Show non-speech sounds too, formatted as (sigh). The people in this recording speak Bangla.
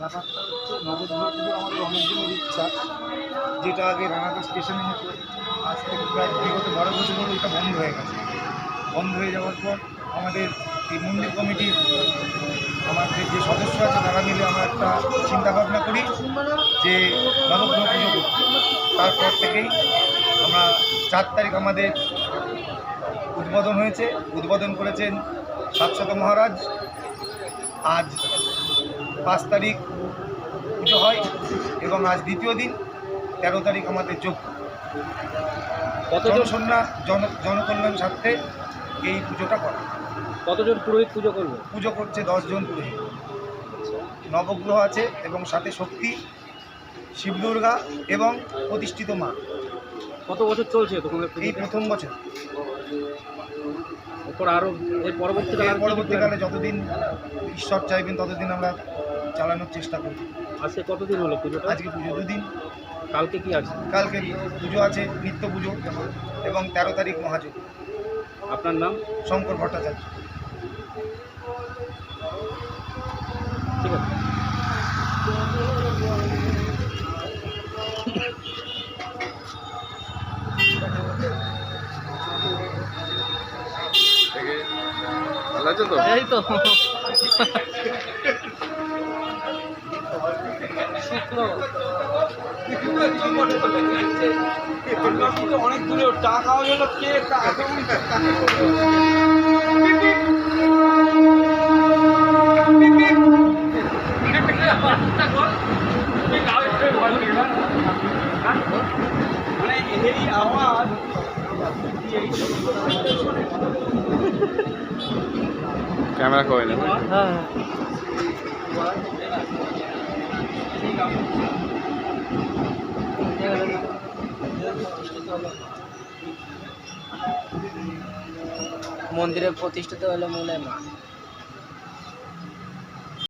ব্যাপারটা হচ্ছে নবদ্বীপ পুজো আমাদের অনেক দিনের ইচ্ছা, যেটা আগে রানাঘাট স্টেশনে হতো। আজ থেকে প্রায় বিগত বারো বছর ধরে এটা বন্ধ হয়ে গেছে। বন্ধ হয়ে যাওয়ার পর আমাদের এই মন্দির কমিটির আমাদের যে সদস্য আছে, তারা মিলে আমরা একটা চিন্তা ভাবনা করি যে নবগ্রহ পুজো করব তারপর থেকেই আমরা চার তারিখ আমাদের উদ্বোধন হয়েছে। উদ্বোধন করেছেন সাতশত মহারাজ। আজ তারিখ পুজো হয় এবং আজ দ্বিতীয় দিন তেরো তারিখ আমাদের যোগ কতজন? জন জনকল্যাণ স্বার্থে এই পুজোটা করা। কতজন পুরোহিত পুজো করবে? পুজো করছে দশজন পুরোহিত। নবগ্রহ আছে এবং সাথে শক্তি শিব দুর্গা এবং প্রতিষ্ঠিত মা। কত বছর চলছে তোমাদের এই প্রথম বছর। এরপর আরও এর পরবর্তীকালে পরবর্তীকালে যতদিন ঈশ্বর চাইবেন ততদিন আমরা চালানোর চেষ্টা করি আজকে কতদিন হলো পুজোটা? আজকে পুজো দুদিন। কালকে কি আছে? কালকে পুজো আছে নিত্য পুজো এবং তেরো তারিখ মহাযোগ আপনার নাম? শঙ্কর ভট্টাচার্য। ঠিক আছে। ভালো আছে তো। (laughs) এই অনেক দূরে টাকা হলো কে মানে এই আওয়াজ ক্যামেরা করে নেবে হ্যাঁ। মন্দিরে প্রতিষ্ঠিত হলো মূলে মা।